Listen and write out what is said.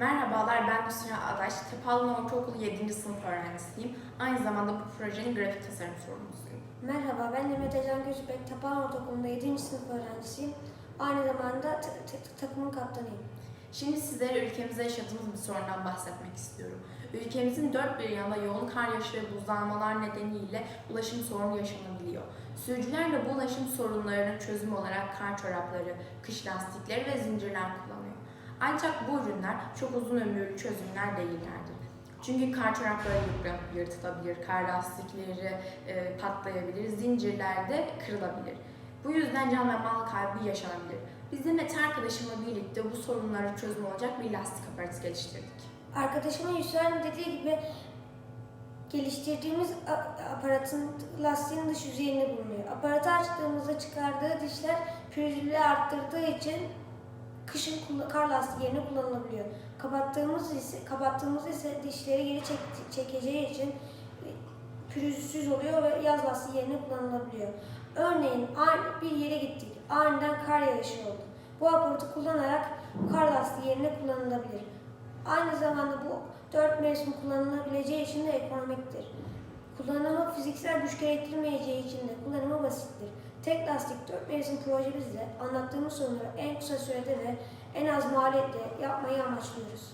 Merhabalar, ben Nusra Adaş. Tepalın Ortaokulu 7. sınıf öğrencisiyim. Aynı zamanda bu projenin grafik tasarım sorumlusuyum. Merhaba, ben Demet Ecan Gözübek, Tapan Ortaokulu'nda 7. sınıf öğrencisiyim. Aynı zamanda takımın kaptanıyım. Şimdi sizlere ülkemizde yaşadığımız bir sorundan bahsetmek istiyorum. Ülkemizin dört bir yanında yoğun kar yağışı ve buzlanmalar nedeniyle ulaşım sorunu yaşanabiliyor. Sürücüler de bu ulaşım sorunlarının çözümü olarak kar çorapları, kış lastikleri ve zincirler kullanıyor. Ancak bu ürünler çok uzun ömürlü çözümler değillerdir. Çünkü kar çorapları yırtılabilir, kar lastikleri e, patlayabilir, zincirler de kırılabilir. Bu yüzden can ve mal kaybı yaşanabilir. Biz de arkadaşımla birlikte bu sorunlara çözüm olacak bir lastik aparatı geliştirdik. Arkadaşımın Yusra'nın dediği gibi geliştirdiğimiz aparatın lastiğin dış yüzeyinde bulunuyor. Aparatı açtığımızda çıkardığı dişler pürüzlülüğü arttırdığı için kışın kar lastiği yerine kullanılabiliyor. Kapattığımız ise kapattığımız ise dişleri geri çek- çekeceği için e, pürüzsüz oluyor ve yaz lastiği yerine kullanılabiliyor. Örneğin bir yere gittik. Aniden kar yağışı oldu. Bu aparatı kullanarak kar lastiği yerine kullanılabilir. Aynı zamanda bu dört mevsim kullanılabileceği için de ekonomiktir. Kullanımı fiziksel güç gerektirmeyeceği için de kullanımı basittir. Tek lastik dört mevsim projemizde anlattığımız sorunları en kısa sürede ve en az maliyetle yapmayı amaçlıyoruz.